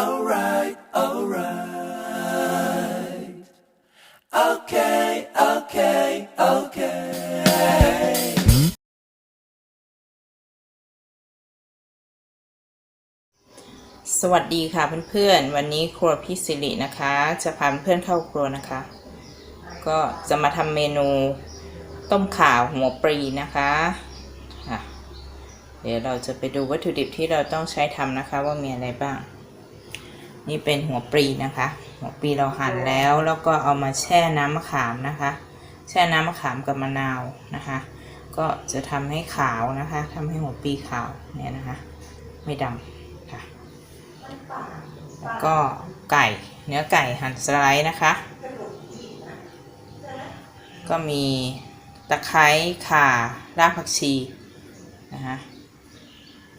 alright, alright. Okay, okay, okay. สวัสดีค่ะเพื่อนๆ วันนี้ครัวพี่สิรินะคะ จะพาเพื่อนเข้าครัวนะคะ ก็จะมาทำเมนูต้มข่าหัวปรีนะคะค่ะเดี๋ยวเราจะไปดูวัตถุดิบที่เราต้องใช้ทำนะคะว่ามีอะไรบ้าง นี่เป็นหัวปรีนะคะ หัวปรีเราหั่นแล้วแล้วก็เอามาแช่น้ำมะขามนะคะ แช่น้ำมะขามกับมะนาวนะคะ ก็จะทำให้ขาวนะคะทำให้หัวปรีขาวเนี่ยนะคะ ไม่ดำค่ะแล้วก็ไก่เนื้อไก่หั่นสไลด์นะคะ ก็มีตะไคร้ข่ารากผักชีนะคะ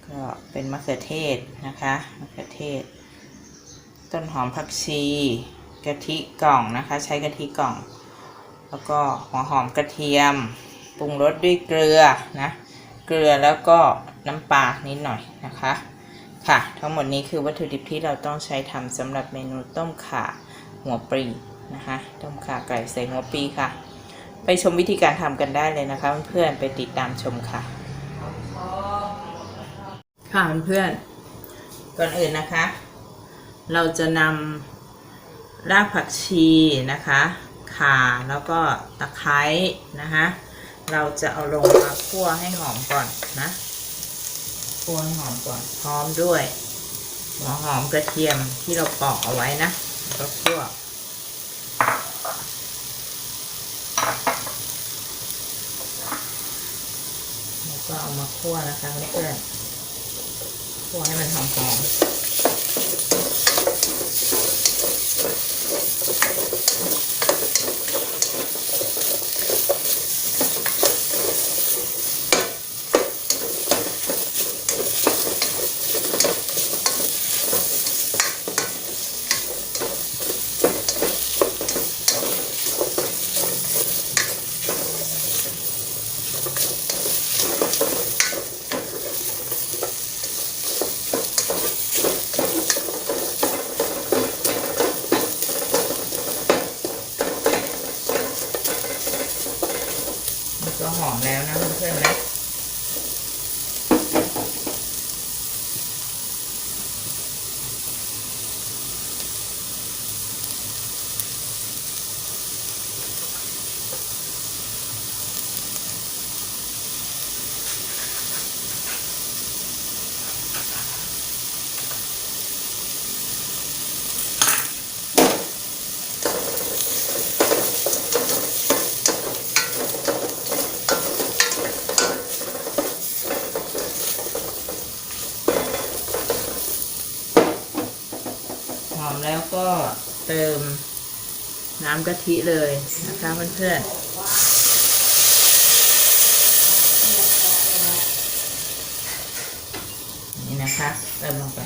ก็เป็นมะเขือเทศนะคะมะเขือเทศ ต้นหอมผักชีกะทิกล่องนะคะ ใช้กะทิกล่อง แล้วก็หัวหอมกระเทียมปรุงรสด้วยเกลือนะเกลือแล้วก็น้ำปลานิดหน่อยนะคะค่ะ ทั้งหมดนี้คือวัตถุดิบที่เราต้องใช้ทำสำหรับเมนูต้มข่าหัวปรีนะคะต้มข่าไก่ใส่หัวปรีค่ะ ไปชมวิธีการทำกันได้เลยนะคะ เพื่อนๆไปติดตามชมค่ะ ค่ะเพื่อนๆก่อนอื่นนะคะ เราจะนำรากผักชีนะคะข่าแล้วก็ตะไคร้นะคะเราจะเอาลงมาคั่วให้หอมก่อนนะคั่วให้หอมก่อนพร้อมด้วยหัวหอมกระเทียมที่เราปอกเอาไว้นะแล้วก็คั่วแล้วก็เอามาคั่วนะคะเพื่อนคั่วให้มันหอมๆ อมแล้วก็เติมน้ำกะทิเลยนะคะเพื่อนๆนี่นะคะ เติมลงไป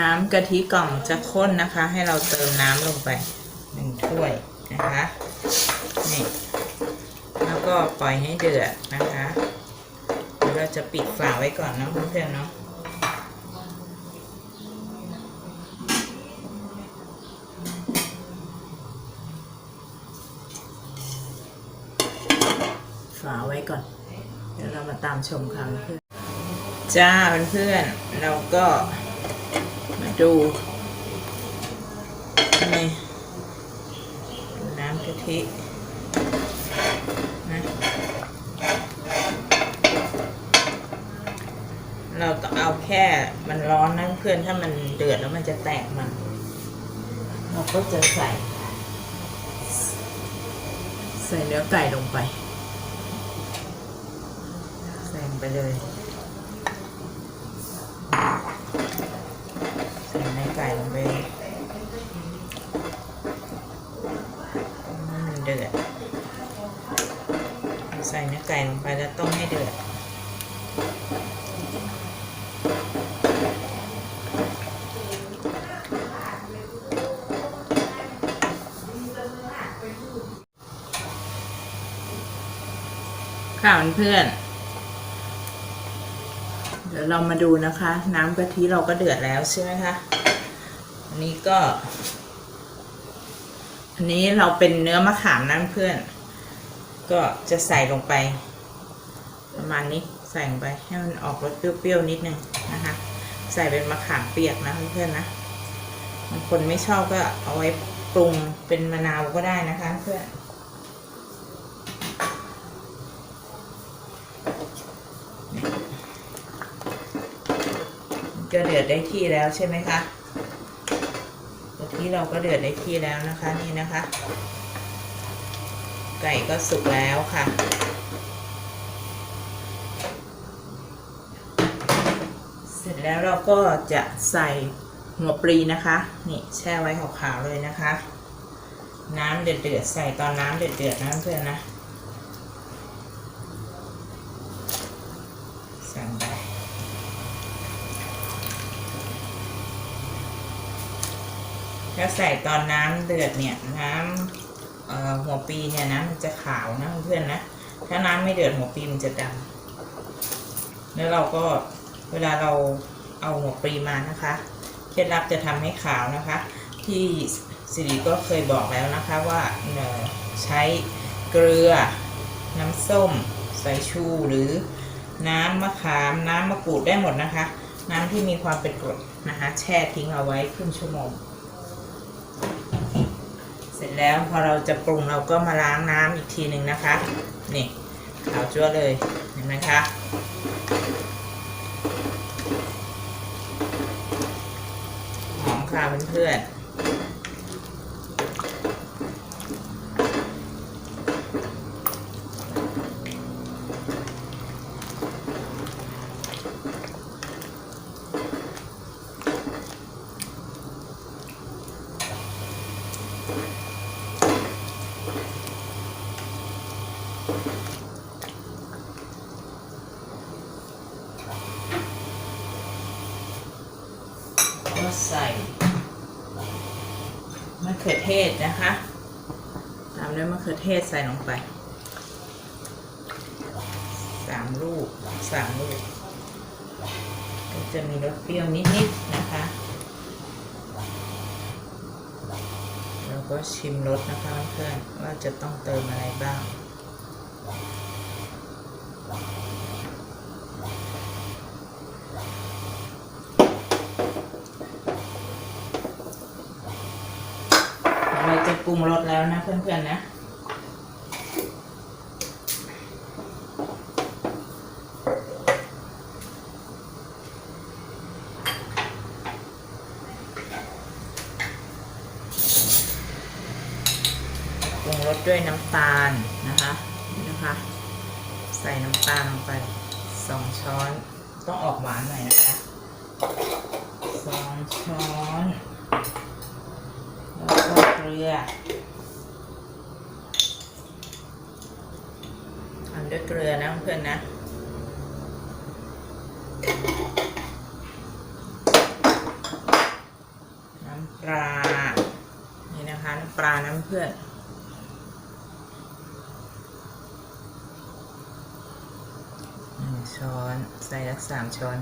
น้ำกะทิกล่องจะข้นนะคะ ให้เราเติมน้ำลงไปหนึ่งถ้วยนะคะนี่แล้วก็ปล่อยให้เดือดนะคะเดี๋ยวเราจะปิดฝาไว้ก่อนเนาะเพื่อนเนาะฝาไว้ก่อน เดี๋ยวเรามาตามชมค่ะเพื่อนจ้าเพื่อนๆเราก็ ดูนี่น้ำกะทินะเราต้องเอาแค่มันร้อนนะเพื่อนถ้ามันเดือดแล้วมันจะแตกมัน เราก็จะใส่ ใส่เนื้อไก่ลงไป ใส่ไปเลย เดือดใส่เนื้อไก่ลงไปแล้วต้มให้เดือดข้าวเพื่อน เดี๋ยวเรามาดูนะคะ น้ำกะทิเราก็เดือดแล้วใช่ไหมคะ อันนี้ก็ อันนี้เราเป็นเนื้อมะขามนะเพื่อน ก็จะใส่ลงไป ประมาณนี้ใส่ลงไปให้มันออกรสเปรี้ยวๆนิดนึงนะคะ ใส่เป็นมะขามเปียกนะเพื่อนๆนะบางคนไม่ชอบก็เอาไว้ปรุงเป็นมะนาวก็ได้นะคะเพื่อนก็เดือดได้ที่แล้วใช่ไหมคะ นี่เราก็เดือดได้ที่แล้วนะคะนี่นะคะ ไก่ก็สุกแล้วค่ะ เสร็จแล้วเราก็จะใส่หัวปลีนะคะ นี่แช่ไว้ขาวๆเลยนะคะ น้ำเดือดๆใส่ตอนน้ำเดือดๆนะเพื่อนนะใส่ไป ถ้าใส่ตอนน้ำเดือดเนี่ยน้ำหัวปีเนี่ยนะมันจะขาวนะเพื่อนนะ ถ้าน้ำไม่เดือดหัวปีมันจะดำแล้วเราก็เวลาเราเอาหัวปีมานะคะเคล็ดลับจะทำให้ขาวนะคะ ที่สิริก็เคยบอกแล้วนะคะว่าเอ่อใช้เกลือ น้ำส้มสายชูหรือน้ำมะขามน้ำมะกรูดได้หมดนะคะ น้ำที่มีความเป็นกรดนะคะ แช่ทิ้งเอาไว้ครึ่งชั่วโมง สร็จแล้วพอเราจะปรุงเราก็มาล้างน้ำอีกทีหนึ่งนะคะ นี่ขาวจั่วเลย เห็นไหมคะ หอมค่ะเพื่อนๆ ก็ใส่มะเขือเทศนะคะ ตามด้วยมะเขือเทศใส่ลงไปสามลูกสามลูก ก็จะมีรสเปรี้ยวนิดๆนะคะแล้วก็ชิมรสนะคะเพื่อนว่าจะต้องเติมอะไรบ้าง เราจะปรุงรสแล้วนะเพื่อนๆนะปรุงรสด้วยน้ำตาลนะคะ ใส่น้ำตาลลงไปสองช้อน ต้องออกหวานหน่อยนะคะสองช้อน แล้วก็เกลือทำด้วยเกลือนะเพื่อนนะน้ำปลานี่นะคะน้ำปลาน้ำเพื่อน หนึ่ง ช้อนใส่สักสามช้อน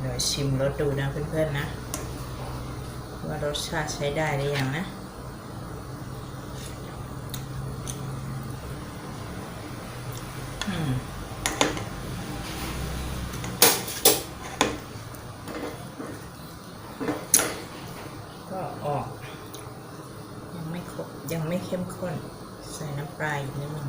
เดี๋ยวชิม รสดูนะเพื่อนๆนะ ว่ารสชาติใช้ได้หรือยังนะก็ออก ยังไม่ครบยังไม่เข้มข้น ใส่น้ำปลาอีกนิดนึง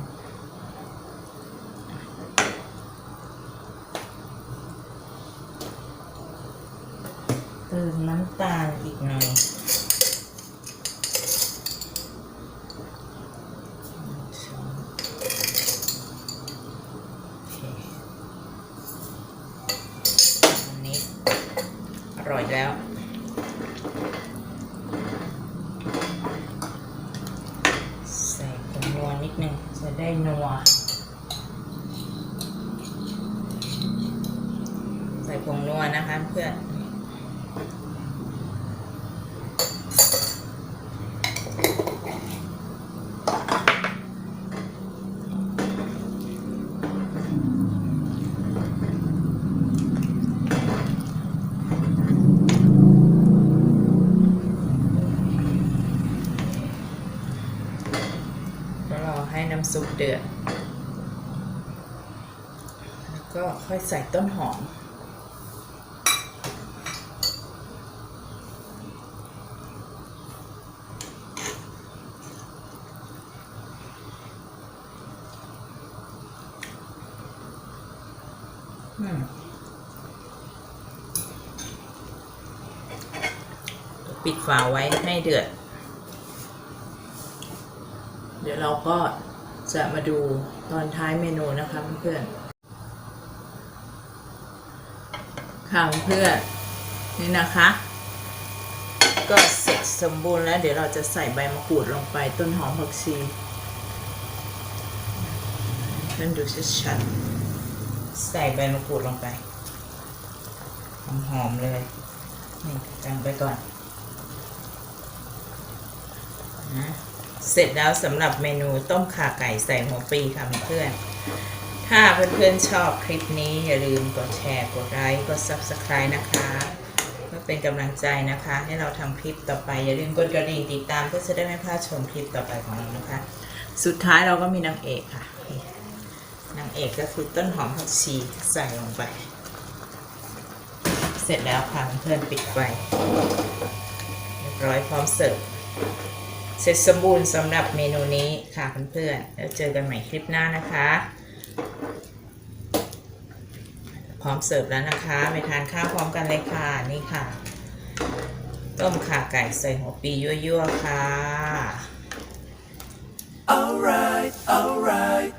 ติน้ำตาลอีกหน่อยอร่อยแล้ว เดือด แล้วก็ค่อยใส่ต้นหอม อืมปิดฝาไว้ให้เดือด เดี๋ยวเราก็ จะมาดูตอนท้ายเมนูนะคะเพื่อนๆค่ะเพื่อนนี่นะคะ ก็เสร็จสมบูรณ์แล้ว เดี๋ยวเราจะใส่ใบมะกรูดลงไปต้นหอมผักชีเพื่อนดูชัดๆใส่ใบมะกรูดลงไปหอมๆเลยนี่จังไปก่อนนะ เสร็จแล้วสำหรับเมนูต้มข่าไก่ใส่หัวปลีค่ะเพื่อน ถ้าเพื่อนๆชอบคลิปนี้อย่าลืมกดแชร์ กดไลค์ กด Subscribe นะคะเพื่อเป็นกำลังใจนะคะ ให้เราทำคลิปต่อไป อย่าลืมกดกระดิ่งติดตามเพื่อจะได้ไม่พลาดชมคลิปต่อไปของเรานะคะ สุดท้ายเราก็มีนางเอกค่ะ นางเอกก็คือต้นหอมผักชีใส่ลงไป เสร็จแล้วค่ะเพื่อนปิดไฟเรียบร้อยพร้อมเสิร์ฟ เสร็จสมบูรณ์สำหรับเมนูนี้ค่ะเพื่อนๆแล้วเจอกันใหม่คลิปหน้านะคะ พร้อมเสิร์ฟแล้วนะคะไปทานข้าวพร้อมกันเลยค่ะนี่ค่ะ ต้มข่าไก่ใส่หัวปียั่วๆค่ะ Alright, alright,